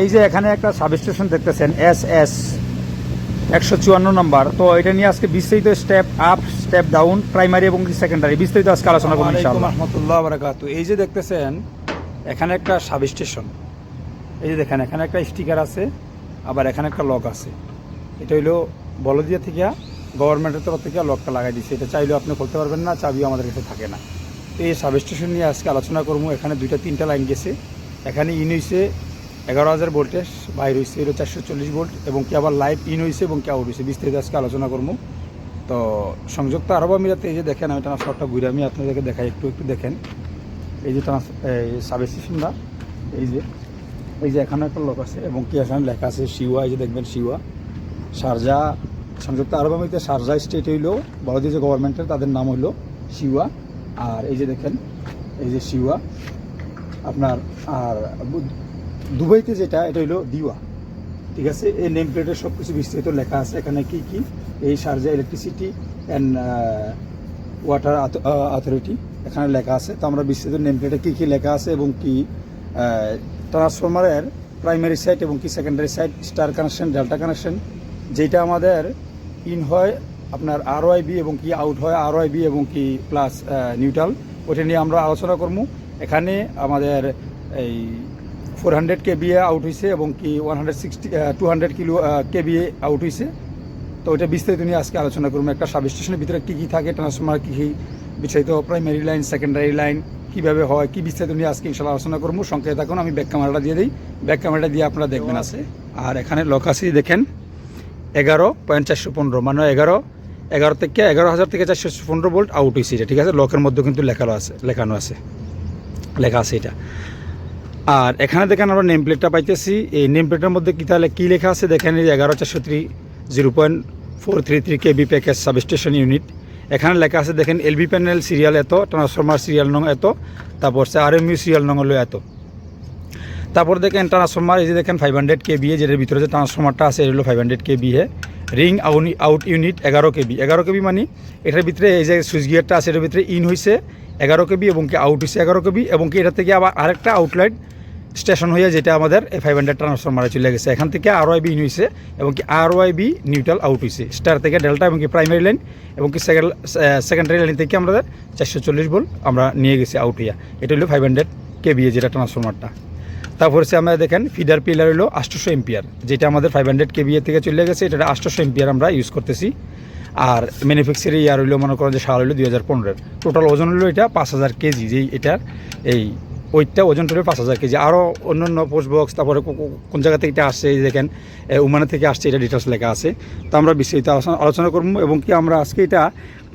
এই যে এখানে একটা সাব স্টেশন দেখতেছেন এস এস একশো চুয়ান্ন নম্বর। তো এটা নিয়ে আজকে বিস্তারিত step up step down primary এবং সেকেন্ডারি বিস্তারিত আজকে আলোচনা করব রহমতুল্লাহ বারাকাত। এই যে দেখতেছেন এখানে একটা সাব স্টেশন এই যে দেখেন এখানে একটা স্টিকার আছে আবার এখানে একটা লক আছে। এটা হইল বলদিয়া থেকে গভর্নমেন্টের তরফ থেকে লকটা লাগাই দিচ্ছে এটা চাইলেও আপনি করতে পারবেন না চাবিও আমাদের কাছে থাকে না। তো এই সাব স্টেশন নিয়ে আজকে আলোচনা করব। এখানে দুইটা তিনটা লাইন গেছে। এখানে হয়েছে এগারো হাজার ভোল্টেজ বাইর হয়েছে হলো চারশো চল্লিশ ভোল্ট এবং কি আবার লাইভ ইন হয়েছে এবং কি আউট হয়েছে বিস্তারিত আজকে আলোচনা করব। তো সংযুক্ত আরব আমিরাতে এই যে দেখেন, আমি ট্রান্সফারটা ঘুরে আমি আপনাদেরকে দেখাই, একটু একটু দেখেন। এই যে ট্রান্স এই সাব এই যে এই যে এখানে একটা লোক আছে এবং কি এখানে লেখা আছে শিওয়া এই যে দেখবেন শিওয়া শারজা সংযুক্ত আরব আমিরাতে শারজা স্টেট হইল বাংলাদেশ যে গভর্নমেন্টের তাদের নাম হইল শিওয়া আর এই যে দেখেন, এই যে শিওয়া আপনার, আর দুবাইতে যেটা, এটা হইল দিওয়া। ঠিক আছে? এই নেম প্লেটের সব কিছু বিস্তারিত লেখা আছে। এখানে কি কি? এই Sharjah electricity and water authority এখানে লেখা আছে। তো আমরা বিস্তারিত নেম প্লেটে কী কী লেখা আছে এবং কি ট্রান্সফরমারের প্রাইমারি সাইট এবং কি secondary site star connection delta connection যেটা আমাদের ইন হয় আপনার আর বি এবং কি আউট হয় আর বি এবং কি প্লাস নিউট্রাল ওটা নিয়ে আমরা আলোচনা করব। এখানে আমাদের এই four hundred K KVA out হয়েছে এবং কি one hundred sixty two hundred kilo KVA out হয়েছে তো ওটা বিস্তারিত নিয়ে আজকে আলোচনা করব। একটা সাব স্টেশনের ভিতরে কী কী থাকে ট্রান্সফর্মার কী কী, বিস্তারিত প্রাইমারি লাইন সেকেন্ডারি লাইন কীভাবে হয়, কী বিস্তারিত নিয়ে আজকে ইনশাল্লাহ আলোচনা করব। সংকেত থাকুন, আমি ব্যাক ক্যামেরাটা দিয়ে দিই। ব্যাক ক্যামেরাটা দিয়ে আপনারা দেখবেন আছে। আর এখানে লকাসি দেখেন, এগারো পয়েন্ট চারশো পনেরো মানে এগারো এগারো থেকে এগারো হাজার থেকে চারশো পনেরো ভোল্ট আউট হয়েছে এটা, ঠিক আছে? লকের মধ্যে কিন্তু লেখানো আছে লেখানো আছে। লেখা আছে এটা। আর এখানে দেখেন আমরা নেম প্লেটটা পাইতেছি। এই নেম প্লেটের মধ্যে কী তাহলে কী লেখা আছে? দেখেন এই এগারো চারশো three zero point four three three KV package substation unit এখানে লেখা আছে, দেখেন এলবি প্যানেল সিরিয়াল এত ট্রান্সফরমার সিরিয়াল নং এত, তারপর সে আর এম ইউ সিরিয়াল নং হলো এত। তারপর দেখেন ট্রান্সফরমার এই যে দেখেন ফাইভ হান্ড্রেড কেবি যেটার ভিতরে যে ট্রান্সফরমারটা আছে, এটা হলো ফাইভ হান্ড্রেড কেবি হে রিং আউট ইউনিট এগারো কেবি এগারো কেবি মানে এটার ভিতরে এই যে সুইচ গিয়ারটা আছে, এটার ভিতরে ইন হয়েছে এগারো কেবি এবং কি আউট হয়েছে এগারো কেবি এবং কি এটা থেকে আবার আরেকটা আউটলাইট স্টেশন হয়ে যেটা আমাদের ফাইভ হান্ড্রেড ট্রান্সফরমারে চলে গেছে। এখান থেকে আর ওয়াই বি ইন হয়েছে এবং কি R Y B neutral out হয়েছে স্টার থেকে ডেল্টা এবং কি প্রাইমারি লাইন এবং কি সেকেন্ড সেকেন্ডারি লাইন থেকে আমাদের চারশো চল্লিশ ভোল্ট আমরা নিয়ে গেছি আউট হইয়া। এটা হলো ফাইভ হান্ড্রেড কেবি যেটা ট্রান্সফরমারটা তারপর হচ্ছে আমরা দেখেন ফিডার পিলার হলো আটশোশো এম্পিয়ার যেটা আমাদের ফাইভ হান্ড্রেড কেবিএ থেকে চলে গেছে। এটা আটশোশো এম্পিয়ার আমরা ইউজ করতেছি। আর ম্যানুফ্যাকচারি ইয়ার হইল মনে করেন যে সাল হইল দুই হাজার পনেরোর টোটাল ওজন হলো এটা পাঁচ হাজার কেজি, যেই এটার এই ওইটা ওজন হলো পাঁচ হাজার কেজি। আরও অন্য অন্য পোস্ট বক্স তারপরে কোন জায়গা থেকে এটা আসছে, এই দেখেন উমানা থেকে আসছে, এটা ডিটেলস লেখা আছে। তো আমরা বিস্তারিত আলোচনা আলোচনা করব এবং কি আমরা আজকে এটা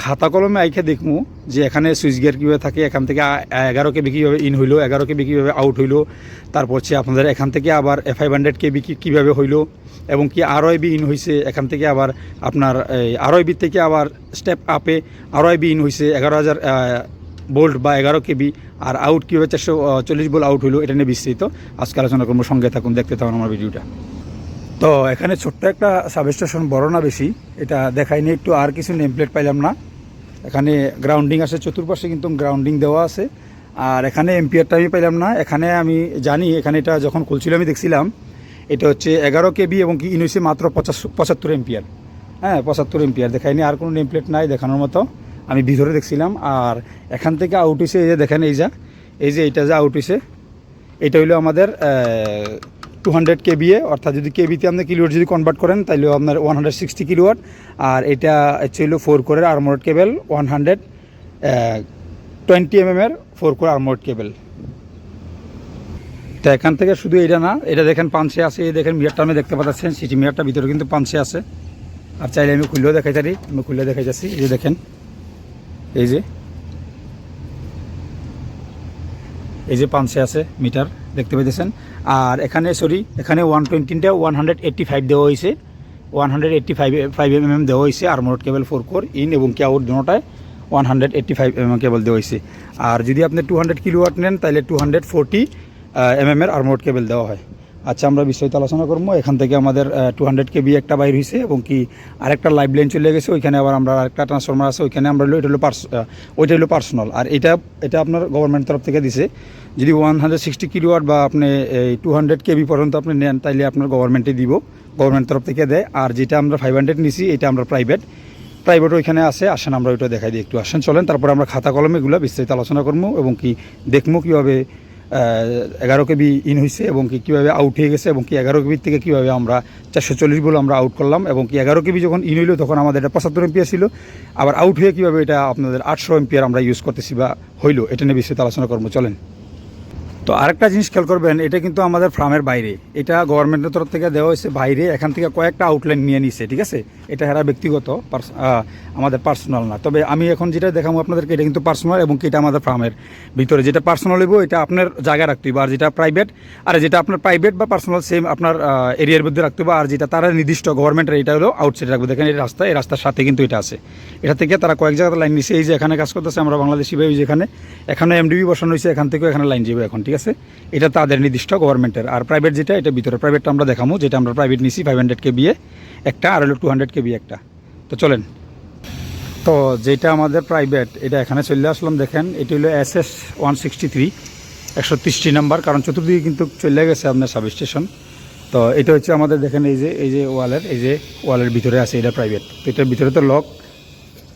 খাতা কলমে আইখে দেখব যে এখানে সুইচ গিয়ার কীভাবে থাকে, এখান থেকে এগারো কেবি কীভাবে ইন হইল এগারো কেবি কীভাবে আউট হইল, তারপর হচ্ছে আপনাদের এখান থেকে আবার ফাইভ হান্ড্রেড কেবি কীভাবে হইল এবং কি বি ইন হয়েছে এখান থেকে আবার আপনার আর বি থেকে আবার স্টেপ আপে আর বি ইন হয়েছে এগারো হাজার বোল্ট বা এগারো কেবি, আর আউট কীভাবে চারশো চল্লিশ বোল্ট আউট হইল, এটা নিয়ে বিস্তৃত আজকে আলোচনা করব। সঙ্গে থাকুন, দেখতে থাকুন আমার ভিডিওটা। তো এখানে ছোট্ট একটা সাবস্টেশন বড় না বেশি, এটা দেখাইনি একটু আর কিছু নেম প্লেট পাইলাম না। এখানে গ্রাউন্ডিং আছে, চতুর্পাশে কিন্তু গ্রাউন্ডিং দেওয়া আছে। আর এখানে এম্পিয়ারটা আমি পাইলাম না। এখানে আমি জানি, এখানে এটা যখন খুলছিল আমি দেখছিলাম এটা হচ্ছে এগারো কেবি এবং কি ইনইসে মাত্র পঁচাশ পঁচাত্তর এম্পিয়ার। হ্যাঁ পঁচাত্তর এম্পিয়ার। দেখায়নি আর কোনো নেম প্লেট নাই দেখানোর মতো। আমি ভিতরে দেখছিলাম, আর এখান থেকে আউট হয়েছে এই যে দেখেন এই যা, এই যে এইটা যা আউট হয়েছে এটা হইল আমাদের টু হান্ড্রেড কেবিএ অর্থাৎ যদি কেবিতে আপনি কিলোওয়াট যদি কনভার্ট করেন তাহলে আপনার ওয়ান হান্ড্রেড সিক্সটি কিলোওয়াট আর এটা হচ্ছে হলো ফোর কোরের armoured cable one hundred twenty M এর ফোর কোর আর্মোড কেবল তো এখান থেকে শুধু এটা না, এটা দেখেন পাঞ্চে আছে, এই দেখেন মিয়ারটা আমি দেখতে পাচ্ছেন, সিটি মিয়ারটা ভিতরে কিন্তু পাঞ্চে আছে। আর চাইলে আমি খুললেও দেখাই পারি আমি খুললে দেখাই যাচ্ছি, এই যে দেখেন, এই যে এই যে পাঞ্চে আছে মিটার, দেখতে পাইতেছেন। আর এখানে সরি এখানে ওয়ান টোয়েন্টিটা ওয়ান হান্ড্রেড এইট্টি ফাইভ দেওয়া হয়েছে, one hundred eighty five five M M দেওয়া হয়েছে armoured cable four core in এবং কি out দুটায় one hundred eighty five M M cable দেওয়া হয়েছে। আর যদি আপনি টু হান্ড্রেড কিলোওয়াট নেন, তাহলে two hundred forty M M এর আর্মোড কেবল দেওয়া হয়। আচ্ছা আমরা বিস্তারিত আলোচনা করব। এখান থেকে আমাদের টু হান্ড্রেড কেবি একটা বাইর হয়েছে এবং কি আরেকটা লাইভ লাইন চলে গেছে, ওইখানে আবার আমরা আরেকটা ট্রান্সফরমার আছে, ওইখানে আমরা এটা হলো পার্স ওইটা হলো পার্সোনাল আর এটা এটা আপনার গভর্নমেন্ট তরফ থেকে দিছে। যদি ওয়ান হান্ড্রেড সিক্সটি কিলোয়াট বা আপনি, এই টু হান্ড্রেড কেবি পর্যন্ত আপনি নেন, তাইলে আপনার গভর্নমেন্টে দিব। গভর্নমেন্ট তরফ থেকে দেয়। আর যেটা আমরা ফাইভ হান্ড্রেড নিছি, এটা আমরা প্রাইভেট প্রাইভেট ওইখানে আছে, আসেন, আমরা ওইটা দেখাই দিই। একটু আসেন, চলেন। তারপর আমরা খাতা কলমে এগুলো বিস্তারিত আলোচনা করব এবং কি দেখব কীভাবে এগারো কেবি ইন হয়েছে এবং কি কীভাবে আউট হয়ে গেছে এবং কি এগারো কেবির থেকে কীভাবে আমরা চারশো চল্লিশ বলে আমরা আউট করলাম এবং কি এগারো কেবি যখন ইন হইল তখন আমাদের এটা পঁচাত্তর এমপিয়ার ছিল। আবার আউট হয়ে কীভাবে এটা আপনাদের আটশো এমপিয়ার আমরা ইউজ করতেছি বা হইল, এটা নিয়ে বিস্তারিত আলোচনা করব। চলেন। তো আরেকটা জিনিস খেয়াল করবেন, এটা কিন্তু আমাদের ফার্মের বাইরে। এটা গভর্নমেন্টের তরফ থেকে দেওয়া হয়েছে, বাইরে এখান থেকে কয়েকটা আউটলাইন নিয়ে নিছে, ঠিক আছে? এটা হেরা ব্যক্তিগত আমাদের পার্সোনাল না। তবে আমি এখন যেটা দেখাবো আপনাদেরকে, এটা কিন্তু পার্সোনাল এবং এটা আমাদের ফার্মের ভিতরে। যেটা পার্সোনাল হইব, এটা আপনার জায়গায় রাখতে হবে আর যেটা প্রাইভেট আর যেটা আপনার প্রাইভেট বা পার্সোনাল সেম আপনার এরিয়ার মধ্যে রাখতে হবে আর যেটা তারা নির্দিষ্ট গভর্নমেন্টের এটা হলো আউটসাইড রাখবে। দেখেন এই রাস্তা, এই রাস্তার সাথে কিন্তু এটা আছে। এটা থেকে তারা কয়েক জায়গাতে লাইন নিছে। এই যে এখানে কাজ করতেছে, আমরা বাংলাদেশি ভাই যেখানে এখানে এমডিবি বসানো হয়েছে, এখান থেকেও এখানে লাইন যাবে এখন, ঠিক আছে? এটা তাদের নির্দিষ্ট গভর্নমেন্টের আর প্রাইভেট যেটা, এটা ভিতরে প্রাইভেটটা আমরা দেখাবো যেটা আমরা প্রাইভেট নিছি ফাইভ হান্ড্রেড কে বিয়ে একটা আর হলো টু হান্ড্রেড কে একটা। তো চলেন। তো যেটা আমাদের প্রাইভেট এটা এখানে চলে আসলাম, দেখেন, এটি হলো S S one sixty three একশো তিরিশটি নাম্বার, কারণ চতুর্দিকে কিন্তু চলে গেছে আপনার সাব স্টেশন তো এটা হচ্ছে আমাদের, দেখেন, এই যে এই যে ওয়ালের এই যে ওয়ালের ভিতরে আছে, এটা প্রাইভেট তো এটার ভিতরে তো লক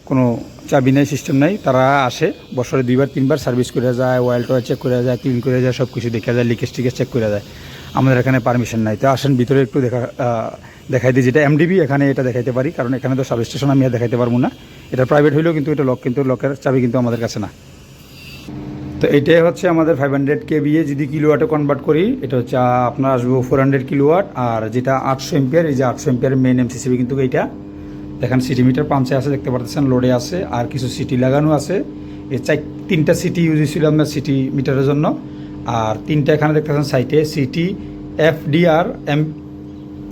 কোনো চাবি নেই সিস্টেম নেই। তারা আসে, বছরে দুইবার, তিনবার সার্ভিস করে যায় ওয়েল টয়েল চেক করে যায় ক্লিন করে যায় সব কিছু দেখা যায় লিকেজ টিকেজ চেক করে যায়। আমাদের এখানে পারমিশন নাই। তো আসেন, ভিতরে একটু দেখা দেখাই দিই। যেটা এমডিবি এখানে এটা দেখাইতে পারি। কারণ এখানে তো সাব স্টেশন আমি আর দেখাইতে পারব না। এটা প্রাইভেট হইলেও কিন্তু এটা লক কিন্তু লকের চাবি কিন্তু আমাদের কাছে না। তো এটাই হচ্ছে আমাদের ফাইভ হান্ড্রেড কে বিয়ে যদি কিলোওয়াটে কনভার্ট করি, এটা হচ্ছে আপনার আসব ফোর হান্ড্রেড কিলোওয়াট আর যেটা আটশো এম্পিয়ার এই যে আটশো এম্পিয়ার মেন এমসিসিবি কিন্তু এইটা। দেখেন সিটি মিটার পাঞ্চে আছে, দেখতে পাচ্ছেন লোডে আছে, আর কিছু সিটি লাগানো আছে। এই চাই, তিনটা সিটি ইউজ হয়েছিল আপনার সিটি মিটারের জন্য। আর তিনটা এখানে দেখতে পাচ্ছেন সাইটে CT FDR M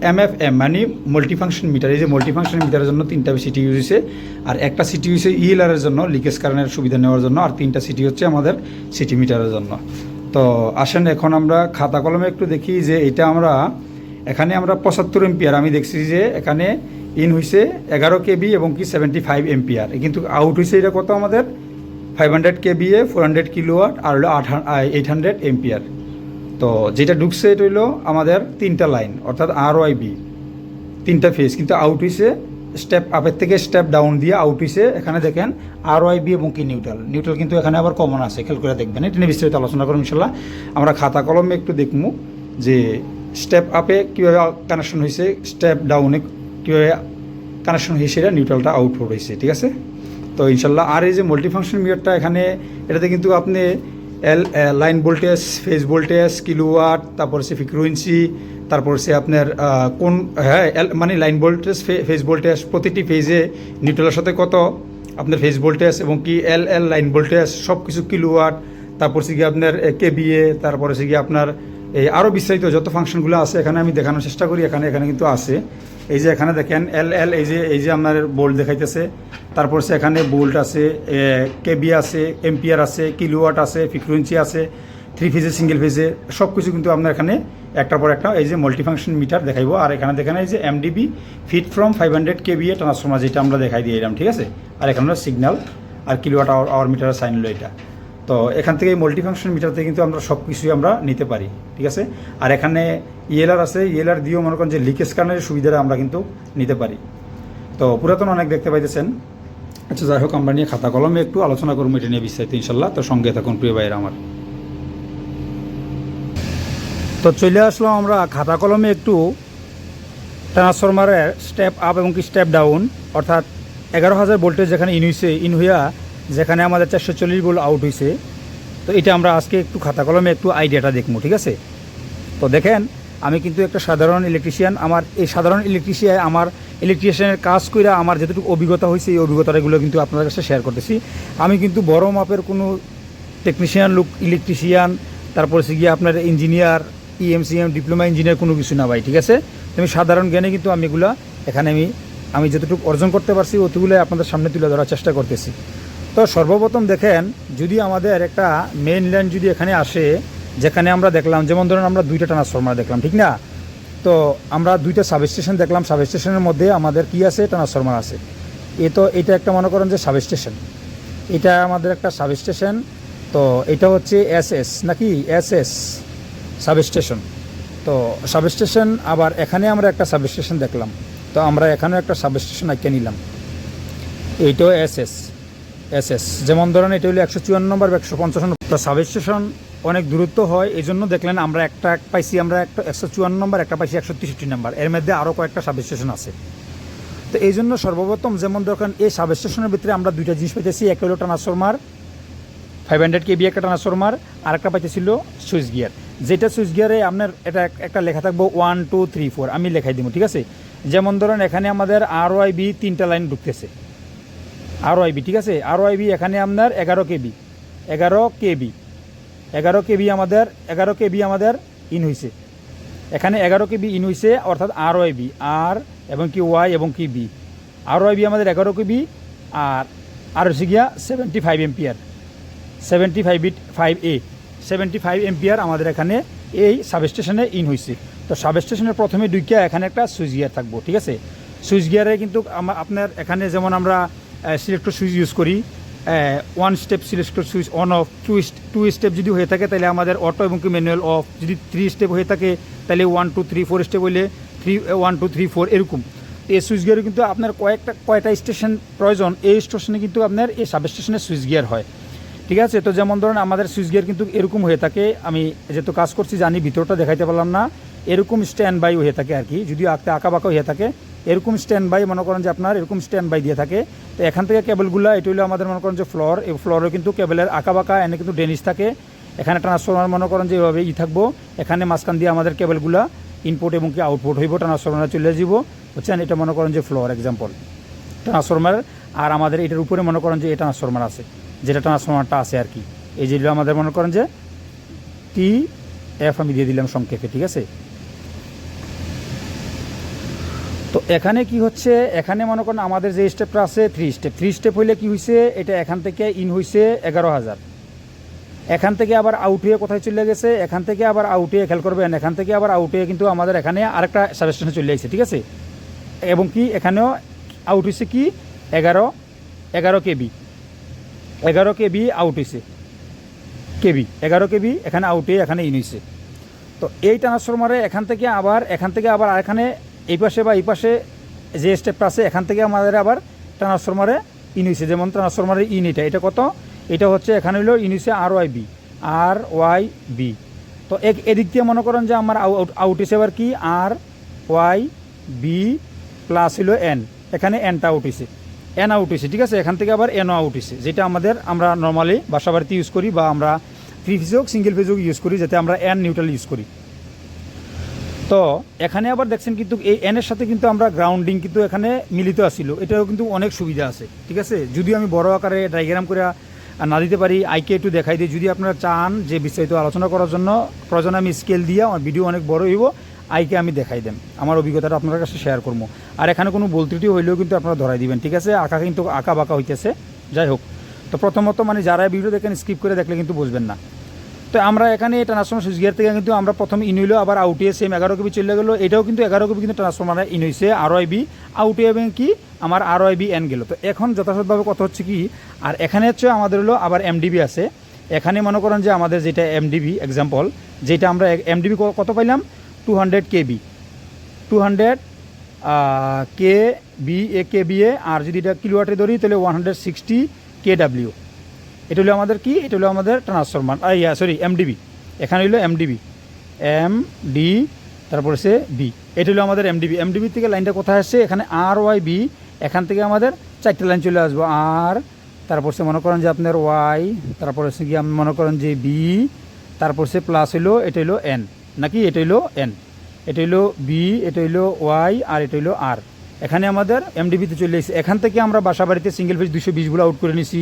M F M মানে মাল্টিফাংশন মিটার এই যে মাল্টিফাংশন মিটারের জন্য তিনটা সিটি ইউজ হয়েছে। আর একটা সিটি হয়েছে ইএলআর এর জন্য লিকেজ কারণের সুবিধা নেওয়ার জন্য, আর তিনটা সিটি হচ্ছে আমাদের সিটি মিটারের জন্য। তো আসেন, এখন আমরা খাতা কলমে একটু দেখি যে এটা আমরা, এখানে আমরা পঁচাত্তর এমপিআর আমি দেখছি যে এখানে ইন হয়েছে এগারো কেবি এবং কি সেভেন্টি ফাইভ এমপিআর কিন্তু আউট হয়েছে এটা কত আমাদের? Five hundred KVA four hundred kilowatt আর হলো আট এইট হান্ড্রেড এমপিআর তো যেটা ঢুকছে এটা হইল আমাদের তিনটা লাইন অর্থাৎ আর ওয়াই বি তিনটা ফেজ কিন্তু আউট হয়েছে স্টেপ আপের থেকে স্টেপ ডাউন দিয়ে আউট হয়েছে এখানে দেখেন আর ওয়াই বি এবং কি নিউট্রাল নিউট্রাল কিন্তু এখানে আবার কমন আছে, খেয়াল করে দেখবেন। এটা নিয়ে বিস্তারিত আলোচনা করুন ইনশাল্লাহ আমরা খাতা কলমে একটু দেখব যে স্টেপ আপে কীভাবে কানেকশন হয়েছে স্টেপ ডাউনে কীভাবে কানেকশন হয়েছে এটা? নিউট্রালটা আউটপুট হয়েছে ঠিক আছে? তো ইনশাল্লাহ আর এই যে মাল্টিফাংশন মিটারটা এখানে, এটাতে কিন্তু আপনি L line voltage phase voltage kilowatt তারপর সে ফ্রিকুয়েন্সি তারপর সে আপনার কোন হ্যাঁ মানে লাইন ভোল্টেজ ফেজ ভোল্টেজ প্রতিটি ফেজে নিউট্রালের সাথে কত? আপনার ফেজ ভোল্টেজ এবং কি এল এল লাইন ভোল্টেজ সব কিছু কিলোওয়াট তারপর সে গিয়ে আপনার কেবিএ তারপরে সে গিয়ে আপনার এই আরও বিস্তারিত যত ফাংশনগুলো আছে এখানে আমি দেখানোর চেষ্টা করি, এখানে এখানে কিন্তু আছে। এই যে এখানে দেখেন এল এল এই যে এই যে আপনার বোল্ট দেখাইতেছে। তারপর সে এখানে বোল্ট আছে কেবি আছে এম্পিয়ার আছে কিলোওয়াট আছে ফ্রিকুয়েন্সি আছে থ্রি ফেজে সিঙ্গেল ফেজে সব কিছু কিন্তু আপনার এখানে একটার পর একটা এই যে মাল্টিফাংশন মিটার দেখাইবো। আর এখানে দেখেন এই যে MDB fit from five hundred KVA transformer যেটা আমরা দেখাই দিয়ে এলাম, ঠিক আছে? আর এখানে সিগন্যাল আর কিলোওয়াট আওয়ার আওয়ার মিটারের সাইন হলো এটা। তো এখান থেকে মাল্টিফাংশন মিটার থেকে কিন্তু আমরা সব কিছুই আমরা নিতে পারি, ঠিক আছে? আর এখানে ইএলআর আছে ইএলআর দিয়েও মনে করেন যে লিকেজ কারণের সুবিধাটা আমরা কিন্তু নিতে পারি। তো পুরাতন অনেক দেখতে পাইতেছেন। আচ্ছা যাই হোক, আমরা নিয়ে খাতা কলমে একটু আলোচনা করব এটা নিয়ে বিস্তারিত, ইনশাল্লাহ। তো সঙ্গে থাকুন, প্রিয় ভাইয়ের আমার। তো চলে আসলাম আমরা খাতা কলমে একটু। ট্রান্সফরমারের স্টেপ আপ এবং কি স্টেপ ডাউন অর্থাৎ এগারো হাজার ভোল্টেজ যেখানে ইন হয়েছে ইন হইয়া যেখানে আমাদের চারশো চল্লিশ ভোল্ট আউট হয়েছে তো এটা আমরা আজকে একটু খাতা কলমে একটু আইডিয়াটা দেখব, ঠিক আছে? তো দেখেন, আমি কিন্তু একটা সাধারণ ইলেকট্রিশিয়ান আমার এই সাধারণ ইলেকট্রিশিয়ান আমার ইলেকট্রিশিয়ানের কাজ করে আমার যেটুকু অভিজ্ঞতা হয়েছে এই অভিজ্ঞতাগুলো কিন্তু আপনাদের কাছে শেয়ার করতেছি। আমি কিন্তু বড় মাপের কোনো টেকনিশিয়ান লোক ইলেকট্রিশিয়ান তারপর সে গিয়ে আপনার ইঞ্জিনিয়ার ইএমসিএম ডিপ্লোমা ইঞ্জিনিয়ার কোনো কিছু না ভাই, ঠিক আছে? আমি সাধারণ জ্ঞানে কিন্তু আমি এগুলা এখানে আমি আমি যতটুকু অর্জন করতে পারছি অতগুলো আপনাদের সামনে তুলে ধরার চেষ্টা করতেছি। তো সর্বপ্রথম দেখেন, যদি আমাদের একটা মেইন লাইন যদি এখানে আসে, যেখানে আমরা দেখলাম, যেমন ধরুন আমরা দুইটা ট্রান্সফরমার দেখলাম, ঠিক না? তো আমরা দুইটা সাবস্টেশন দেখলাম সাবস্টেশনের মধ্যে আমাদের কি আছে? ট্রান্সফরমার আছে। এ তো এটা একটা মনে করেন যে সাবস্টেশন এটা আমাদের একটা সাবস্টেশন তো এটা হচ্ছে এস এস নাকি এস এস সাবস্টেশন তো সাবস্টেশন আবার এখানে আমরা একটা সাবস্টেশন দেখলাম, তো আমরা এখানেও একটা সাবস্টেশন আঁকে নিলাম। এইটাও এস এস এস এস। যেমন ধরেন, এটা হলো একশো চুয়ান্ন নম্বর একশো পঞ্চাশ নম্বর। তো সাবস্টেশন অনেক দূরত্ব হয়, এই জন্য দেখলেন আমরা একটা পাইছি, আমরা একটা একশো চুয়ান্ন নম্বর, একটা পাইছি একশো তেষট্টি নম্বর। এর মধ্যে আরও কয়েকটা সাবস্টেশন আছে। তো এই জন্য সর্বপ্রথম যেমন দেখেন এই সাবস্টেশনের ভিতরে আমরা দুইটা জিনিস পাইতেছি। একটা হলো ট্রান্সফরমার ফাইভ হান্ড্রেড কেবি একটা ট্রান্সফরমার আর একটা পাইতেছিল সুইচ গিয়ার যেটা সুইচ গিয়ারে আপনার এটা এক- একটা লেখা থাকব ওয়ান টু থ্রি ফোর আমি লেখাই দিব, ঠিক আছে? যেমন ধরেন, এখানে আমাদের আর ওয়াই বি তিনটা লাইন ঢুকতেছে। আর ওয়াই বি ঠিক আছে? আর ওয়াই বি এখানে আপনার এগারো কেবি। এগারো কেবি। এগারো কেবি আমাদের, এগারো কেবি আমাদের ইন হয়েছে এখানে এগারো কেবি ইন হয়েছে অর্থাৎ আর ওয়াই বি আর এবং কি ওয়াই এবং কি বি আর ওয়াই বি আমাদের এগারো কেবি, আর আর হচ্ছে গিয়া seventy five ampere seventy five five A seventy five ampere আমাদের এখানে এই সাবস্টেশনে ইন হয়েছে তো সাবস্টেশনের প্রথমে দুইটা এখানে একটা সুইচ গিয়ার থাকব, ঠিক আছে? সুইচ গিয়ারে কিন্তু আপনার এখানে যেমন আমরা সিলেক্টর সুইচ ইউজ করি। One step selector switch on off two two step যদি হয়ে থাকে, তাহলে আমাদের অটো এবং কি ম্যানুয়াল অফ যদি থ্রি স্টেপ হয়ে থাকে, তাহলে one two three four step হইলে three one two three four এরকম। এই সুইচ গিয়ারে কিন্তু আপনার কয়েকটা, কয়টা স্টেশন প্রয়োজন। এই স্টেশনে কিন্তু আপনার এই সাব স্টেশনে সুইচ গিয়ার হয়। ঠিক আছে? তো যেমন ধরুন, আমাদের সুইচ গিয়ার কিন্তু এরকম হয়ে থাকে। আমি যেহেতু কাজ করছি, জানি ভিতরটা দেখাইতে পারলাম না। এরকম স্ট্যান্ড বাই হয়ে থাকে আর কি। যদিও আঁকতে আঁকা বাঁকা হয়ে থাকে এরকম স্ট্যান্ড বাই মনে করেন যে আপনার এরকম স্ট্যান্ড বাই দিয়ে থাকে। তো এখান থেকে কেবলগুলো, এটা হলো আমাদের মনে করেন যে ফ্লোর এই ফ্লোরে কিন্তু কেবলের আঁকা বাঁকা এনে কিন্তু ডেনিস থাকে। এখানে ট্রান্সফরমার মনে করেন যে এভাবে ই থাকব। এখানে মাঝখান দিয়ে আমাদের কেবলগুলা ইনপুট এবং কি আউটপুট হইব ট্রান্সফরমার চলে যাব বুঝছেন? এটা মনে করেন যে ফ্লোর এক্সাম্পল ট্রান্সফরমার আর আমাদের এটার উপরে মনে করেন যে এই ট্রান্সফরমার আছে। যেটা ট্রান্সফরমারটা আছে আর কি। এই যেগুলো আমাদের মনে করেন যে টি এফ আমি দিয়ে দিলাম সংক্ষেপে, ঠিক আছে? তো এখানে কি হচ্ছে? এখানে মনে করেন আমাদের যে স্টেপটা আছে থ্রি স্টেপ থ্রি স্টেপ হইলে কি হয়েছে এটা এখান থেকে ইন হয়েছে এগারো হাজার। এখান থেকে আবার আউট হয়ে কোথায় চলে গেছে? এখান থেকে আবার আউট হয়ে, খেয়াল করবেন, এখান থেকে আবার আউট হয়ে কিন্তু আমাদের এখানে আরেকটা সাবস্টেশনে চলে আসছে ঠিক আছে? এবং কি এখানেও আউট হয়েছে কি? এগারো এগারো কেবি। এগারো কেবি আউট হয়েছে কেবি, এগারো কেবি, এখানে আউট হয়ে এখানে ইন হয়েছে তো এই ট্রান্সফরমারে এখান থেকে আবার, এখান থেকে আবার এখানে এই পাশে বা এই পাশে যে স্টেপটা আছে, এখান থেকে আমাদের আবার ট্রান্সফরমারে ইন হয়েছে যেমন ট্রান্সফরমারের ইন এটা এটা কত? এটা হচ্ছে এখানে হলো ইন হয়েছে R Y B R Y B তো এক, এদিক দিয়ে মনে করেন যে আমার আউট হয়েছে আবার কি? আর ওয়াই বি প্লাস হলো এন এখানে এনটা আউট হয়েছে এন আউট হয়েছে ঠিক আছে? এখান থেকে আবার এনও আউট হয়েছে যেটা আমাদের আমরা নর্মালি বাসা বাড়িতে ইউজ করি বা আমরা থ্রি ফিজ হোক সিঙ্গেল ফিজ হোক ইউজ করি, যাতে আমরা এন নিউট্রাল ইউজ করি। তো এখানে আবার দেখছেন কিন্তু এই এনের সাথে কিন্তু আমরা গ্রাউন্ডিং কিন্তু এখানে মিলিত আসিল এটাও কিন্তু অনেক সুবিধা আছে, ঠিক আছে? যদি আমি বড় আকারে ডায়াগ্রাম করে না দিতে পারি আইকে একটু দেখাই দিই। যদি আপনারা চান যে বিস্তারিত আলোচনা করার জন্য, প্রয়োজন আমি স্কেল দিয়ে আমার ভিডিও অনেক বড় হইব আইকে আমি দেখাই দেন। আমার অভিজ্ঞতাটা আপনার কাছে শেয়ার করব। আর এখানে কোনো বলত্রুটি হইলেও কিন্তু আপনারা ধরাই দিবেন, ঠিক আছে? আঁকা কিন্তু আঁকা বাঁকা হইতেছে। যাই হোক, তো প্রথমত মানে যারা ভিডিও দেখেন স্কিপ করে দেখলে কিন্তু বুঝবেন না। তো আমরা এখানে ট্রান্সফর্মার সুইচ গিয়ার থেকে কিন্তু আমরা প্রথম ইন হইল, আবার আউটে সেম এগারো কপি চলে গেলো। এটাও কিন্তু এগারো কপি কিন্তু ট্রান্সফর্মার ইন হয়েছে আর ওয়াই বি আউটে এবং কি? আমার আর ওয়াই বি এন গেলো। তো এখন যথাযথভাবে কথা হচ্ছে কি, আর এখানে হচ্ছে আমাদের হলো আবার এমডিবি আছে। এখানে মনে করেন যে আমাদের যেটা এমডিবি এক্সাম্পল যেটা আমরা এমডিবি কত পাইলাম? Two hundred KV two hundred K V A K V A আর যদি এটা কিলোওয়াটে ধরি, তাহলে one hundred sixty K W এটা হলো আমাদের কি? এটা হলো আমাদের ট্রান্সফরমার ইয়া সরি এমডিবি এখানে হলো এমডিবি এম ডি তারপরে সে বি এটা হলো আমাদের এমডিবি এমডিবি থেকে লাইনটা কোথায় আসছে? এখানে আর ওয়াই বি এখান থেকে আমাদের চারটে লাইন চলে আসব। আর তারপর সে মনে করেন যে আপনার ওয়াই তারপর সে গিয়ে আপনি মনে করেন যে বি তারপর সে প্লাস হলো, এটা হলো এন নাকি? এটা হলো এন এটা হলো বি এটা হলো ওয়াই আর এটা হলো আর এখানে আমাদের এমডিবিতে চলে এসেছে। এখান থেকে আমরা বাসা বাড়িতে সিঙ্গেল ফেজ দুশো বিশগুলো আউট করে নিছি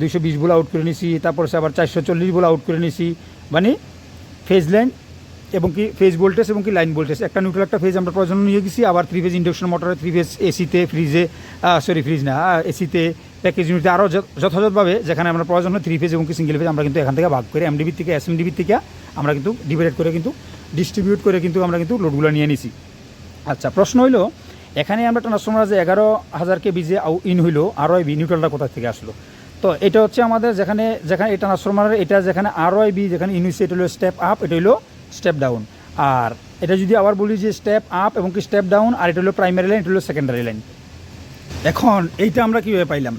দুইশো বিশ বলে আউট করে নিছি, তারপর সে আবার চারশো চল্লিশ বলে আউট করে নিছি। মানে ফেজ লাইন এবং কি ফেজ ভোল্টেজ এবং কি লাইন ভোল্টেজ একটা নিউট্রাল একটা ফেজ আমরা প্রয়োজন নিয়ে গেছি, আবার থ্রি ফেজ ইন্ডাকশন মোটরে থ্রি ফেজ এসিতে ফ্রিজে সরি ফ্রিজ না এসিতে প্যাকেজ ইউনিটে আরও যথাযথভাবে যেখানে আমরা প্রয়োজন হয় থ্রি ফেজ এবং কি সিঙ্গেল ফেজ আমরা কিন্তু এখান থেকে ভাগ করে এমডিবি থেকে এস এসএমডিবি থেকে আমরা কিন্তু ডিভাইড করে কিন্তু ডিস্ট্রিবিউট করে কিন্তু আমরা কিন্তু লোডগুলো নিয়ে নিছি। আচ্ছা প্রশ্ন হইল, এখানে আমরা ট্রান্সফর্মার যে এগারো হাজার কেবি যে ইন হইল আরও নিউট্রালটা কোথা থেকে আসলো? তো এটা হচ্ছে আমাদের যেখানে যেখানে এটা ট্রান্সফর্মারের এটা যেখানে আর ওয়াই বি যেখানে ইন এটা হলো স্টেপ আপ এটা হলো স্টেপ ডাউন আর এটা যদি আবার বলি যে স্টেপ আপ এবং কি স্টেপ ডাউন আর এটা হলো প্রাইমারি লাইন এটা হলো সেকেন্ডারি লাইন এখন এইটা আমরা কীভাবে পাইলাম?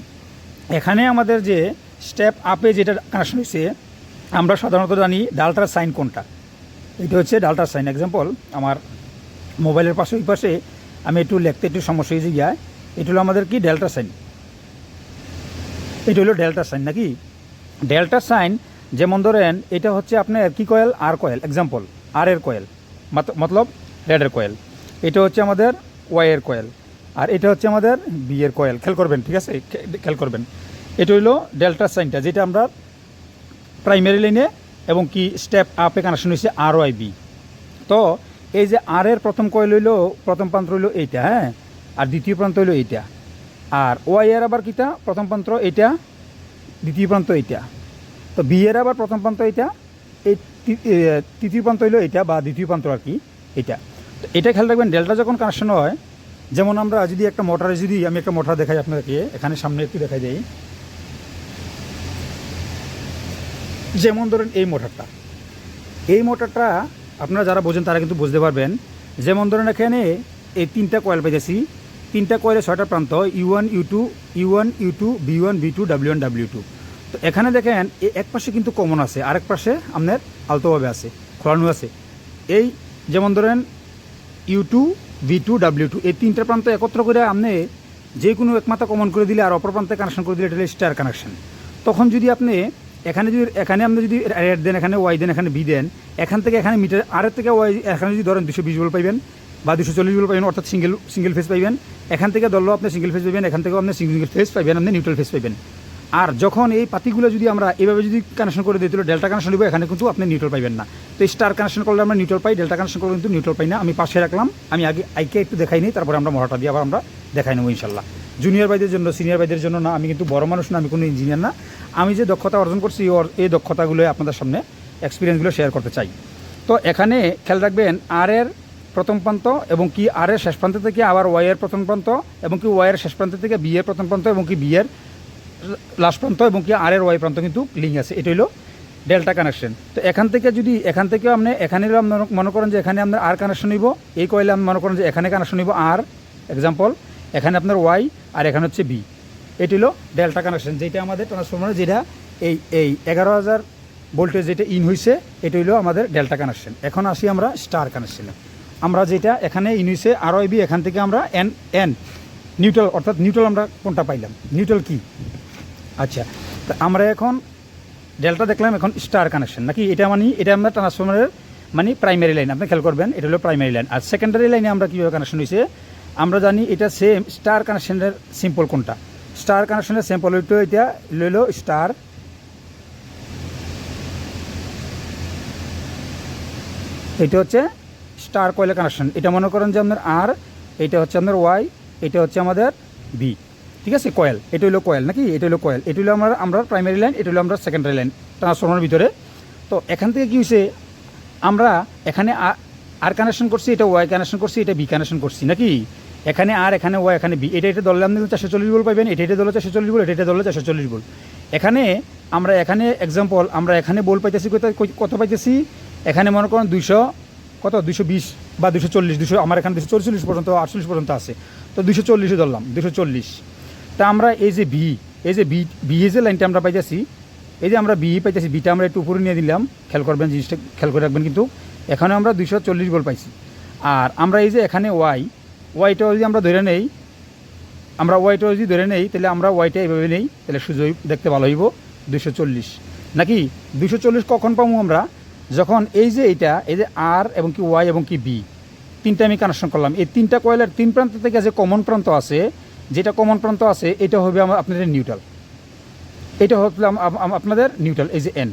এখানে আমাদের যে স্টেপ আপে যেটা কানেকশন হয়েছে, আমরা সাধারণত জানি ডালটার সাইন কোনটা। এটা হচ্ছে ডালটার সাইন এক্সাম্পল আমার মোবাইলের পাশে, ওই পাশে আমি একটু লিখতে একটু সমস্যা হয়েছে গিয়া এটা হলো আমাদের কি ডেল্টা সাইন এটা হলো ডেল্টা সাইন নাকি? ডেল্টা সাইন যেমন ধরেন, এটা হচ্ছে আপনার কি কয়েল? আর কয়েল। এক্সাম্পল আর এর কয়েল। মতলব রেডের কয়েল। এটা হচ্ছে আমাদের ওয়াই এর কয়েল। আর এটা হচ্ছে আমাদের বি এর কয়েল। খেল করবেন, ঠিক আছে? খেল করবেন। এটা হইল ডেল্টা সাইনটা, যেটা আমরা প্রাইমারি লাইনে এবং কি স্টেপ আপে কানেকশন হয়েছে আর ওয়াই বি তো এই যে আর এর প্রথম কয়েল হইল, প্রথম প্রান্ত হইল এইটা হ্যাঁ? আর দ্বিতীয় প্রান্ত হইল এইটা। আর ওয়াই এর আবার কিটা প্রথম প্রান্ত এইটা, দ্বিতীয় প্রান্ত এটা তো বি এর আবার প্রথম প্রান্ত এটা এই তৃতীয় প্রান্ত হইল এইটা বা দ্বিতীয় প্রান্ত আর কি এটা তো এটা খেয়াল রাখবেন, ডেল্টা যখন কানেকশন হয়, যেমন আমরা যদি একটা মোটরে, যদি আমি একটা মোটর দেখাই আপনাদেরকে, এখানে সামনে একটু দেখাই দেই। যেমন ধরেন এই মোটরটা। এই মোটরটা আপনারা যারা বোঝেন তারা কিন্তু বুঝতে পারবেন। যেমন ধরেন এখানে এই তিনটা কয়েল পেয়েছি তিনটা কয়েলে, ছয়টা প্রান্ত U one U two U one U two V one V two W one W two তো এখানে দেখেন এক পাশে কিন্তু কমন আছে, আরেক পাশে আপনার আলতোভাবে আছে, খোলানো আছে। এই যেমন ধরেন U two V two W two এই তিনটা প্রান্ত একত্র করে আপনি যে কোনো একমাত্রা কমন করে দিলে আর অপর প্রান্তে কানেকশন করে দিলে এটা স্টার কানেকশন তখন যদি আপনি এখানে যদি, এখানে আপনি যদি রেড দেন, এখানে ওয়াই দেন, এখানে বি দেন, এখান থেকে এখানে মিটার আরের থেকে ওয়াই এখানে যদি ধরেন দুশো বিশ বল পাইবেন বা দুশো চল্লিশ বল পাইবেন, অর্থাৎ সিঙ্গেল সিঙ্গেল ফেস পাইবেন। এখান থেকে ধরলেও আপনি সিঙ্গেল ফেস পাইবেন, এখান থেকেও আপনি সিঙ্গেল ফেস পাইবেন, আপনি নিউট্রাল ফেস পাইবেন। আর যখন এই পাতিগুলো যদি আমরা এভাবে যদি কানেকশন করে দিই, তাহলে ডেল্টা কানেকশন দিব, এখানে কিন্তু আপনি নিউট্রাল পাইবেন না। তো স্টার কানেকশন করলে আমরা নিউট্রাল পাই ডেল্টা কানেকশন করলে কিন্তু নিউট্রাল পাই না। আমি পাশে রাখলাম, আমি আগে আইকে একটু দেখাই নিই, তারপরে আমরা মরাটা দিয়ে আবার আমরা দেখাই নেব ইনশাল্লাহ। জুনিয়র ভাইদের জন্য সিনিয়র ভাইদের জন্য না, আমি কিন্তু বড় মানুষ না, আমি কোনো ইঞ্জিনিয়ার না। আমি যে দক্ষতা অর্জন করছি এই দক্ষতাগুলো আপনাদের সামনে এক্সপিরিয়েন্সগুলো শেয়ার করতে চাই। তো এখানে খেয়াল রাখবেন আর এর প্রথম প্রান্ত এবং কি আর এর শেষ প্রান্ত থেকে আবার ওয়াই এর প্রথম প্রান্ত এবং কি ওয়াই এর শেষ প্রান্ত থেকে বি এর প্রথম প্রান্ত এবং কি বি এর লাস্ট প্রান্ত এবং কি আর এর ওয়াই প্রান্ত কিন্তু লিঙ্ক আছে। এটা হলো ডেল্টা কানেকশন। তো এখান থেকে যদি এখান থেকেও আপনি এখানে মনে করেন যে এখানে আপনার আর কানেকশন নিব এই কয়েলে আপনি মনে করেন যে এখানে কানেকশন নিব আর। এক্সাম্পল এখানে আপনার ওয়াই আর এখানে হচ্ছে বি। এটি হলো ডেল্টা কানেকশন, যেটা আমাদের ট্রান্সফরমার যেটা এই এই এগারো হাজার ভোল্টেজ যেটা ইন হয়েছে এটা হলো আমাদের ডেল্টা কানেকশন। এখন আসি আমরা স্টার কানেকশনে। আমরা যেটা এখানে হয়েছে আর বি এখান থেকে আমরা এন এন, নিউট্রাল, অর্থাৎ নিউট্রাল আমরা কোনটা পাইলাম? নিউট্রাল কি? আচ্ছা তা আমরা এখন ডেল্টা দেখলাম, এখন স্টার কানেকশন। নাকি এটা মানে এটা আমরা ট্রান্সফরমারের মানে প্রাইমারি লাইন, আপনি খেয়াল করবেন, এটা হলো প্রাইমারি লাইন। আর সেকেন্ডারি লাইনে আমরা কীভাবে কানেকশন হয়েছে আমরা জানি এটা সেম স্টার কানেকশনের সিম্পল কোনটা? স্টার কানেকশনের সিম্পল হইতো এটা লইল স্টার এটা হচ্ছে স্টার কয়েলের কানেকশন এটা মনে করেন যে আপনার আর এটা হচ্ছে আপনার ওয়াই এটা হচ্ছে আমাদের বি ঠিক আছে? কয়েল। এটা হলো কয়েল, নাকি? এটা হলো কয়েল। এটা হলো আমরা আমরা প্রাইমারি লাইন এটা হলো আমরা সেকেন্ডারি লাইন ট্রান্সফর্মারের ভিতরে। তো এখান থেকে কী হয়েছে আমরা এখানে আর কানেকশন করছি, এটা ওয়াই কানেকশন করছি, এটা বি কানেকশন করছি, নাকি? এখানে আর এখানে ওয়াই এখানে বি এটা এটা দলে আপনি চারশো চল্লিশ বল পাবেন এটা এটা দলে চারশো চল্লিশ বল এটা এটা দলে চারশো চল্লিশ বল এখানে আমরা এখানে এক্সাম্পল আমরা এখানে বল পাইতেছি কত পাইতেছি? এখানে মনে করেন দুইশো কত? দুশো বিশ বা দুশো চল্লিশ দুশো আমার এখানে দুশো চল্লিশ পর্যন্ত, আটচল্লিশ পর্যন্ত আছে। তো দুশো চল্লিশে ধরলাম দুশো চল্লিশ। তা আমরা এই যে বি এই যে বি বিএ যে লাইনটা আমরা পাইতেছি, এই যে আমরা বি পাইতেছি বিটা আমরা একটু উপরে নিয়ে দিলাম। খেয়াল করবেন জিনিসটা, খেয়াল করে রাখবেন কিন্তু। এখানে আমরা দুশো চল্লিশ গোল পাইছি। আর আমরা এই যে এখানে ওয়াই ওয়াইটা যদি আমরা ধরে নেই, আমরা ওয়াইটা যদি ধরে নেই, তাহলে আমরা ওয়াইটা এইভাবে নেই, তাহলে সুযোগ দেখতে ভালো হইব দুশো চল্লিশ। নাকি দুশো চল্লিশ কখন পাবো আমরা? যখন এই যে এইটা এই যে আর এবং কি ওয়াই এবং কি বি তিনটা আমি কানেকশন করলাম। এই তিনটা কয়েলের তিন প্রান্ত থেকে যে কমন প্রান্ত আছে, যেটা কমন প্রান্ত আছে, এটা হবে আমার আপনাদের নিউট্রাল এটা হচ্ছে আপনাদের নিউট্রাল এই যে এন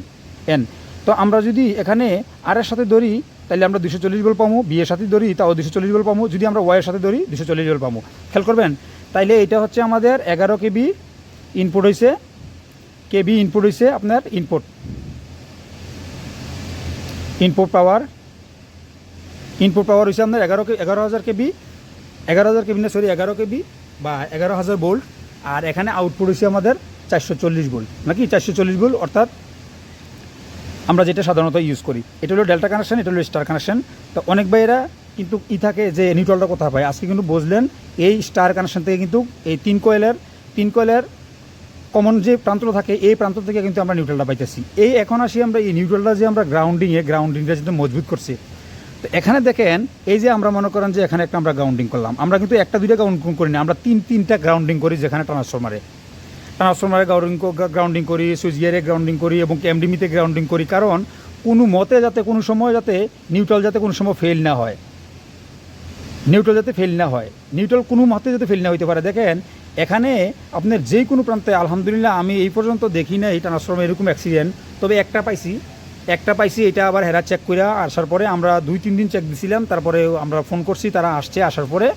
এন তো আমরা যদি এখানে আর এর সাথে ধরি তাহলে আমরা দুশো চল্লিশ বল পাবো বি এর সাথে ধরি, তাও দুশো চল্লিশ বল পাবো। যদি আমরা ওয়াইয়ের সাথে ধরি দুশো চল্লিশ বল পাবো। খেয়াল করবেন, তাইলে এটা হচ্ছে আমাদের এগারো কেবি ইনপুট হয়েছে কেবি ইনপুট হয়েছে আপনার input input power input power হয়েছে আপনার এগারো এগারো হাজার কেবি এগারো হাজার কেবি না সরি এগারো কেবি বা এগারো হাজার বোল্ট আর এখানে আউটপুট হয়েছে আমাদের চারশো চল্লিশ বোল্ট নাকি চারশো চল্লিশ বোল্ট অর্থাৎ আমরা যেটা সাধারণত ইউজ করি। এটা হলো ডেল্টা কানেকশন এটা হলো স্টার কানেকশন তো অনেক ভাইয়েরা কিন্তু ই থাকে যে নিউট্রালটা কোথায় পায়? আজকে কিন্তু বুঝলেন, এই স্টার কানেকশন থেকে কিন্তু এই তিন কয়েলের তিন কয়েলের কমন যে প্রান্ত থাকে, এই প্রান্ত থেকে কিন্তু আমরা নিউট্রালটা পাইতেছি। এই এখন আসি আমরা এই নিউট্রালটা যে আমরা গ্রাউন্ডিংয়ে গ্রাউন্ডিংটা যেটা মজবুত করছি। তো এখানে দেখেন, এই যে আমরা মনে করেন যে এখানে একটা আমরা গ্রাউন্ডিং করলাম। আমরা কিন্তু একটা, দুইটা গ্রাউন্ডিং করি না, আমরা তিন, তিনটা গ্রাউন্ডিং করি যেখানে ট্রান্সফরমারে ট্রান্সফরমারে গ্রাউন্ডিং গ্রাউন্ডিং করি সুইচ গিয়ারে গ্রাউন্ডিং করি এবং এমডিমিতে গ্রাউন্ডিং করি। কারণ কোনো মতে যাতে, কোনো সময় যাতে নিউট্রাল যাতে কোনো সময় ফেল না হয়। নিউট্রাল যাতে ফেল না হয়। নিউট্রাল কোনো মতে যাতে ফেল না হইতে পারে। দেখেন এখানে আপনার যে কোনো প্রান্তে আলহামদুলিল্লাহ আমি এই পর্যন্ত দেখি না এই ট্রান্সফর্মার এরকম অ্যাক্সিডেন্ট তবে একটা পাইছি। একটা পাইছি এটা আবার হেরা চেক করে আসার পরে আমরা দুই তিন দিন চেক দিছিলাম। তারপরে আমরা ফোন করছি তারা আসছে আসার পরে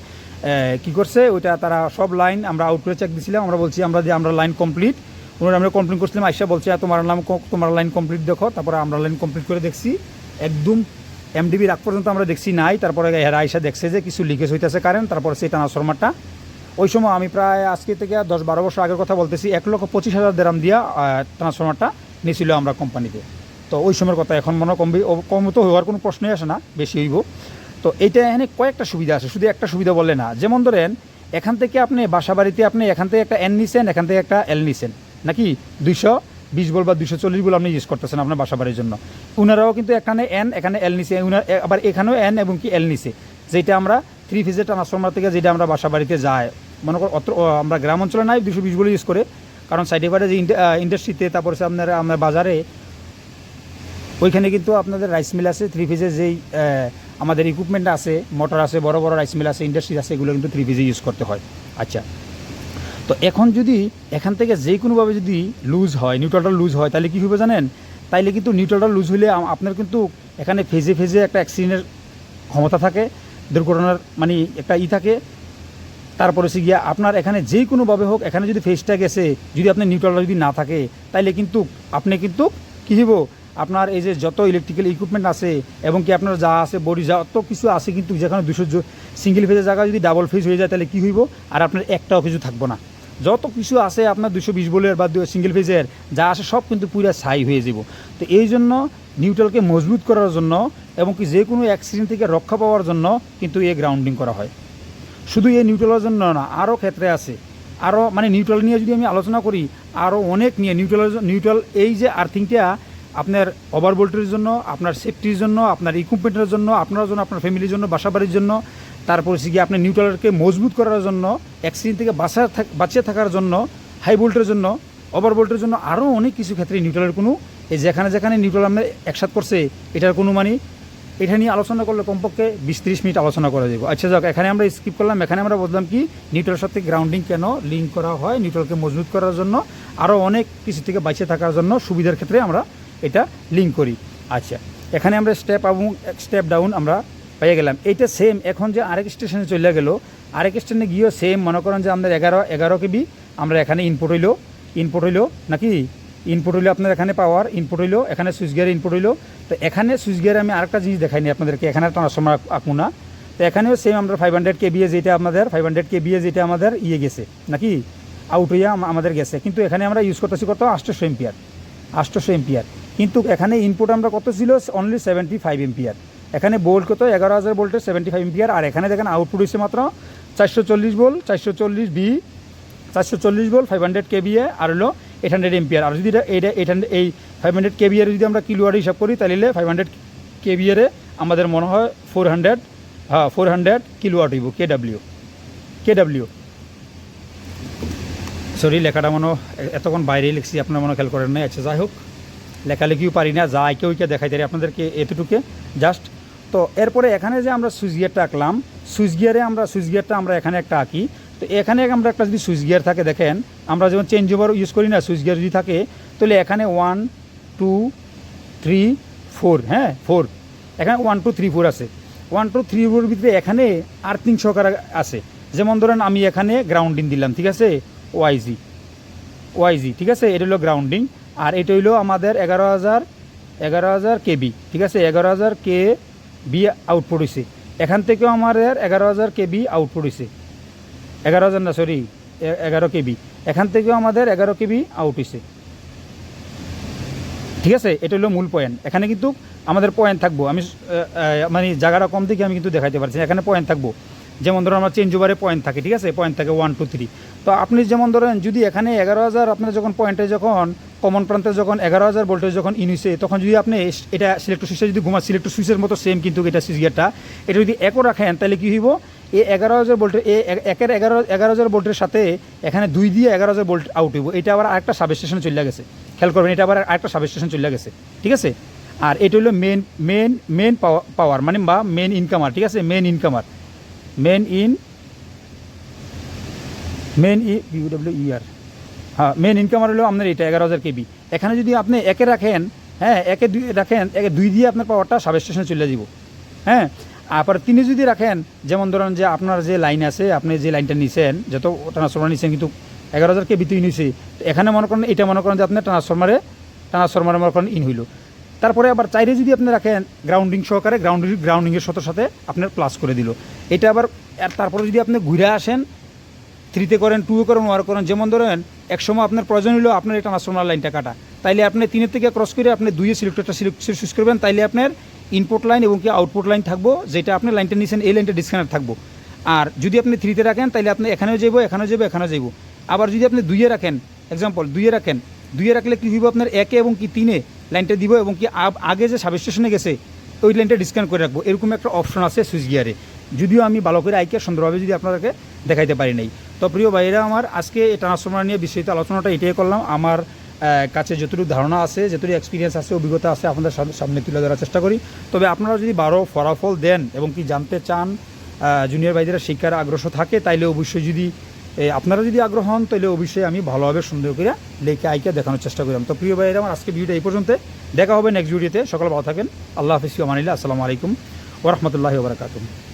কি করছে? ওইটা তারা সব লাইন আমরা আউট করে চেক দিছিলাম। আমরা বলছি আমরা যে আমরা লাইন কমপ্লিট ওনারা আমরা কমপ্লিট করছিলাম আইসা বলছে "আ, তোমার নাম তোমার লাইন কমপ্লিট দেখো। তারপরে আমরা লাইন কমপ্লিট করে দেখছি। একদম এমডিবির আগ পর্যন্ত আমরা দেখছি নাই। তারপরে হেরা আইসা দেখছে যে কিছু লিকেজ হইতেছে কারেন্ট তারপরে সেই ট্রান্সফরমারটা ওই সময় আমি প্রায় আজকে থেকে দশ বারো বছর আগের কথা বলতেছি, এক লক্ষ পঁচিশ হাজার দেরাম দিয়া ট্রান্সফরমারটা নিয়েছিল আমরা কোম্পানিতে তো ওই সময়ের কথা এখন মনে হয় কম তো হওয়ার কোনো প্রশ্নই আসে না, বেশি হইব। তো এইটা এখানে কয়েকটা সুবিধা আছে, শুধু একটা সুবিধা বলে না। যেমন ধরেন, এখান থেকে আপনি বাসা বাড়িতে আপনি এখান থেকে একটা এন নিছেন, এখান থেকে একটা এল নিছেন। নাকি? দুইশো বিশ বল বা দুশো চল্লিশ বল আপনি ইউজ করতেছেন আপনার বাসা বাড়ির জন্য। উনারাও কিন্তু এখানে এন এখানে এল নিছে, উনার, আবার এখানেও এন এবং কি এল নিছে। যেটা আমরা থ্রি ফিজের ট্রান্সফর্মার থেকে যেটা আমরা বাসা বাড়িতে যাই মনে করো অত আমরা গ্রাম অঞ্চলে নাই, দুশো বিশ বলে ইউজ করে। কারণ সাইডে বাইরে যে ইন্ডাস্ট্রিতে তারপরে আপনার আপনার বাজারে, ওইখানে কিন্তু আপনাদের রাইস মিল আছে থ্রি ফিজের যেই আমাদের ইকুইপমেন্ট আছে মোটর আছে, বড় বড় রাইস মিল আছে ইন্ডাস্ট্রি আছে, এগুলো কিন্তু থ্রি ফিজে ইউজ করতে হয়। আচ্ছা। তো এখন যদি এখান থেকে যে কোনোভাবে যদি লুজ হয় নিউট্রালটা লুজ হয়, তাহলে কী হবে জানেন? তাইলে কিন্তু নিউট্রালটা লুজ হলে আপনার কিন্তু এখানে ফেজে ফেজে একটা অ্যাক্সিডেন্টের ক্ষমতা থাকে, দুর্ঘটনার মানে একটা ই থাকে। তারপরে সে গিয়া আপনার এখানে যে কোনোভাবে হোক, এখানে যদি ফেসটা গেছে যদি আপনার নিউট্রালটা যদি না থাকে, তাইলে কিন্তু আপনি কিন্তু কী হইব? আপনার এই যে যত ইলেকট্রিক্যাল ইকুইপমেন্ট আছে, এবং কি আপনার যা আছে বডি যা, অত কিছু আছে কিন্তু যেখানে দুশো সিঙ্গেল ফেজের জায়গায় যদি ডাবল ফেজ হয়ে যায় তাহলে কী হইব? আর আপনার একটাও কিছু থাকব না। যত কিছু আছে আপনার দুশো বিশ বলের বা সিঙ্গেল ফেজের যা আছে, সব কিন্তু পুরো ছাই হয়ে যাব তো এই জন্য নিউট্রালকে মজবুত করার জন্য, এবং কি যে কোনো অ্যাক্সিডেন্ট থেকে রক্ষা পাওয়ার জন্য কিন্তু এই গ্রাউন্ডিং করা হয়। শুধু এই নিউট্রালের জন্য না আরও ক্ষেত্রে আছে। আরও মানে নিউট্রাল নিয়ে যদি আমি আলোচনা করি আরও অনেক নিয়ে নিউট্রালের জ- নিউট্রাল এই যে আর্থিংটা, আপনার ওভার ভোল্টেজের জন্য, আপনার সেফটির জন্য, আপনার ইকুইপমেন্টের জন্য, আপনার জন্য, আপনার ফ্যামিলির জন্য বাসা বাড়ির জন্য, তারপরে সে গিয়ে আপনার নিউট্রালকে মজবুত করার জন্য অ্যাক্সিডেন্ট থেকে বাঁচা বাঁচিয়ে থাকার জন্য হাই ভোল্টের জন্য ওভার ভোল্টের জন্য আরও অনেক কিছু ক্ষেত্রে নিউট্রালের কোনো, এই যেখানে যেখানে নিউট্রাল আমরা একসাথ করছে, এটার কোনো মানে এটা নিয়ে আলোচনা করলে কমপক্ষে বিশ ত্রিশ মিনিট আলোচনা করা যাবে। আচ্ছা যাক, এখানে আমরা স্কিপ করলাম। এখানে আমরা বললাম কি নিউট্রাল সাথে গ্রাউন্ডিং কেন লিঙ্ক করা হয় নিউট্রালকে মজবুত করার জন্য আরও অনেক কিছু থেকে বাঁচিয়ে থাকার জন্য সুবিধার ক্ষেত্রে আমরা এটা লিঙ্ক করি। আচ্ছা এখানে আমরা স্টেপ এবং স্টেপ ডাউন আমরা পেয়ে গেলাম। এইটা সেম এখন যে আরেক স্টেশনে চলে গেল, আরেক স্টেশনে গিয়েও সেম মনে করেন যে আমাদের এগারো এগারো কেবি আমরা এখানে ইনপুট হইল ইনপুট হইল নাকি? ইনপুট হইল আপনার এখানে পাওয়ার ইনপুট হইল, এখানে সুইচ গিয়ার ইনপুট হইল। তো এখানে সুইচ গিয়ারে আমি আরেকটা জিনিস দেখাইনি আপনাদেরকে, এখানে ট্রান্সফর্মার আঁকবো না। তো এখানেও সেম আমরা ফাইভ হান্ড্রেড কে কেবিএ যেটা আমাদের ফাইভ হান্ড্রেড কে কেবিএ যেটা আমাদের ইয়ে গেছে, নাকি? আউট হইয়া আমাদের গেছে। কিন্তু এখানে আমরা ইউজ করতেছি কত? আটশোশো এম্পিয়ার আটশোশো এম্পিয়ার কিন্তু এখানে ইনপুট আমরা কত ছিল? অনলি সেভেন্টি ফাইভ এম্পিয়ার এখানে বোল্ট কত? এগারো হাজার ভোল্টের সেভেন্টি ফাইভ এম্পিয়ার আর এখানে দেখেন আউটপুট হচ্ছে মাত্র চারশো চল্লিশ বোল চারশো চল্লিশ বি চারশো চল্লিশ volt five hundred K KVA আর হলো এইট হান্ড্রেড এম্পিয়ার আর যদি এটা এইটা হান্ড্রেড এই ফাইভ হান্ড্রেড কেবিআর যদি আমরা কিলোয়ার হিসাব করি, তাহলে ফাইভ হান্ড্রেড কেবিআরে আমাদের মনে হয় ফোর হান্ড্রেড হ্যাঁ ফোর হান্ড্রেড কিলোয়াট হইব K W K W sorry লেখাটা মনে এতক্ষণ বাইরে লিখছি, আপনার মনে খেয়াল করেন নাই। আচ্ছা যাই হোক, লেখালেখিও পারি না, যা কেউ কে দেখাই তারি আপনাদেরকে এতটুকু। জাস্ট তো এরপরে এখানে যে আমরা সুইচ গিয়ারটা আঁকলাম সুইচ গিয়ারে আমরা সুইচ গিয়ারটা আমরা এখানে একটা আঁকি। তো এখানে আমরা একটা যদি সুইচ গিয়ার থাকে দেখেন, আমরা যেমন চেঞ্জ ওভার ইউজ করি না সুইচ গিয়ার যদি থাকে, তাহলে এখানে ওয়ান টু থ্রি ফোর হ্যাঁ ফোর এখানে ওয়ান টু থ্রি ফোর আছে। ওয়ান টু থ্রি ফোর ভিতরে এখানে আর্থিং সহকারে আছে। যেমন ধরেন আমি এখানে গ্রাউন্ডিং দিলাম, ঠিক আছে? ওয়াইজি ওয়াইজি ঠিক আছে? এটা হলো গ্রাউন্ডিং আর এটা হইল আমাদের এগারো হাজার এগারো হাজার কেবি, ঠিক আছে? এগারো হাজার কে বি আউটপুট হয়েছে এখান থেকেও আমাদের এগারো হাজার কেবি আউটপুট হয়েছে এগারো হাজার না সরি এগারো কেবি। এখান থেকেও আমাদের এগারো কেবি আউট হয়েছে ঠিক আছে? এটা হলো মূল পয়েন্ট এখানে কিন্তু আমাদের পয়েন্ট থাকব। আমি মানে জায়গাটা কম থেকে আমি কিন্তু দেখাইতে পারছি এখানে পয়েন্ট থাকব। যেমন ধরুন আমার চেঞ্জ ওভারে পয়েন্ট থাকে, ঠিক আছে? পয়েন্ট থাকে ওয়ান টু থ্রি তো আপনি যেমন ধরেন, যদি এখানে এগারো হাজার আপনার যখন পয়েন্টে যখন কমন প্রান্তে যখন এগারো হাজার ভোল্টেজ যখন ইনিছে তখন যদি আপনি এটা সিলেক্টর সুইচে যদি ঘুমা সিলেক্টর সুইচের মতো সেম কিন্তু এটা সুইচ গিয়ারটা এটা যদি একও রাখেন, তাহলে কী হইব? এই এগারো হাজার ভোল্টের এ এ- একের এগারো এগারো হাজার ভোল্টের সাথে এখানে দুই দিয়ে এগারো হাজার ভোল্ট আউট হইব। এটা আবার আরেকটা সাব স্টেশনে চলে গেছে। খেয়াল করবেন, এটা আবার আরেকটা সাব স্টেশন চলে গেছে। ঠিক আছে? আর এটা হলো main main main power power মানে বা মেন ইনকামার ঠিক আছে? Main incomer main in main ই ইউডব্লিউ ইআর হ্যাঁ মেন ইনকামার হলো আপনার এটা এগারো হাজার কেবি। এখানে যদি আপনি একে রাখেন হ্যাঁ একে দুই রাখেন, একে দুই দিয়ে আপনার পাওয়ারটা সাব স্টেশনে চলে যাব হ্যাঁ? আবার তিনি যদি রাখেন, যেমন ধরেন যে আপনার যে লাইন আছে, আপনি যে লাইনটা নিছেন, যত ট্রান্সফরমার নিছেন, কিন্তু এগারো হাজার কেবি তুই নিছে, এখানে মনে করেন, এটা মনে করেন যে আপনার ট্রান্সফরমারে ট্রান্সফরমারে মনে করেন ইন হইল। তারপরে আবার চাইরে যদি আপনি রাখেন গ্রাউন্ডিং সহকারে গ্রাউন্ডিং গ্রাউন্ডিংয়ের সাথে সাথে আপনার প্লাস করে দিল। এটা আবার তারপরে যদি আপনি ঘুরে আসেন থ্রিতে করেন টুয়ে করেন ওয়ার করেন, যেমন ধরেন, এক সময় আপনার প্রয়োজন হলো আপনার এই ট্রান্সফর্মার লাইনটা কাটা। তাইলে আপনি তিনের থেকে ক্রস করে আপনি দুইয়ে সিলেক্টরটা সিলেক্ট চুজ করবেন, তাইলে আপনার ইনপুট লাইন এবং কি আউটপুট লাইন থাকব, যেটা আপনি লাইনটা নিয়েছেন এই লাইনটা ডিসকানেক্ট থাকব। আর যদি আপনি থ্রিতে রাখেন তাহলে আপনি এখানেও যাব এখানেও যাব এখানেও যাব আবার যদি আপনি দুইয়ে রাখেন এক্সাম্পল দুইয়ে রাখেন, দুইয়ে রাখলে কী হইব আপনার একে এবং কি তিনে লাইনটা দিব এবং কি আগে যে সাব স্টেশনে গেছে, ওই লাইনটা ডিসকানেক্ট করে রাখব। এরকম একটা অপশন আছে সুইচ গিয়ারে যদিও আমি ভালো করে আইকে সুন্দরভাবে যদি আপনাদেরকে দেখাইতে পারি নাই। তো প্রিয় ভাইরা আমার আজকে এই ট্রান্সফর্মার নিয়ে বিস্তারিত আলোচনাটা এটাই করলাম। আমার কাছে যতটুকু ধারণা আছে, যতটুকু এক্সপিরিয়েন্স আছে, অভিজ্ঞতা আছে, আপনাদের সামনে- তুলে ধরার চেষ্টা করি। তবে আপনারা যদি বারো ফলাফল দেন এবং কি জানতে চান জুনিয়র ভাইদের শিক্ষার আগ্রহ থাকে, তাইলে অবশ্যই যদি আপনারা যদি আগ্রহ হন তাহলে অবশ্যই আমি ভালোভাবে সুন্দর করে লেখে আইকে দেখানোর চেষ্টা করলাম তো প্রিয় ভাইরা আমার আজকে ভিডিওটা এই পর্যন্ত দেখা হবে নেক্সট ভিডিওতে সকাল ভালো থাকেন। আল্লাহ হাফিজ মানিল্লা আসসালামু আলাইকুম ওরহমতুল্লাহি ওবরাকাতুহ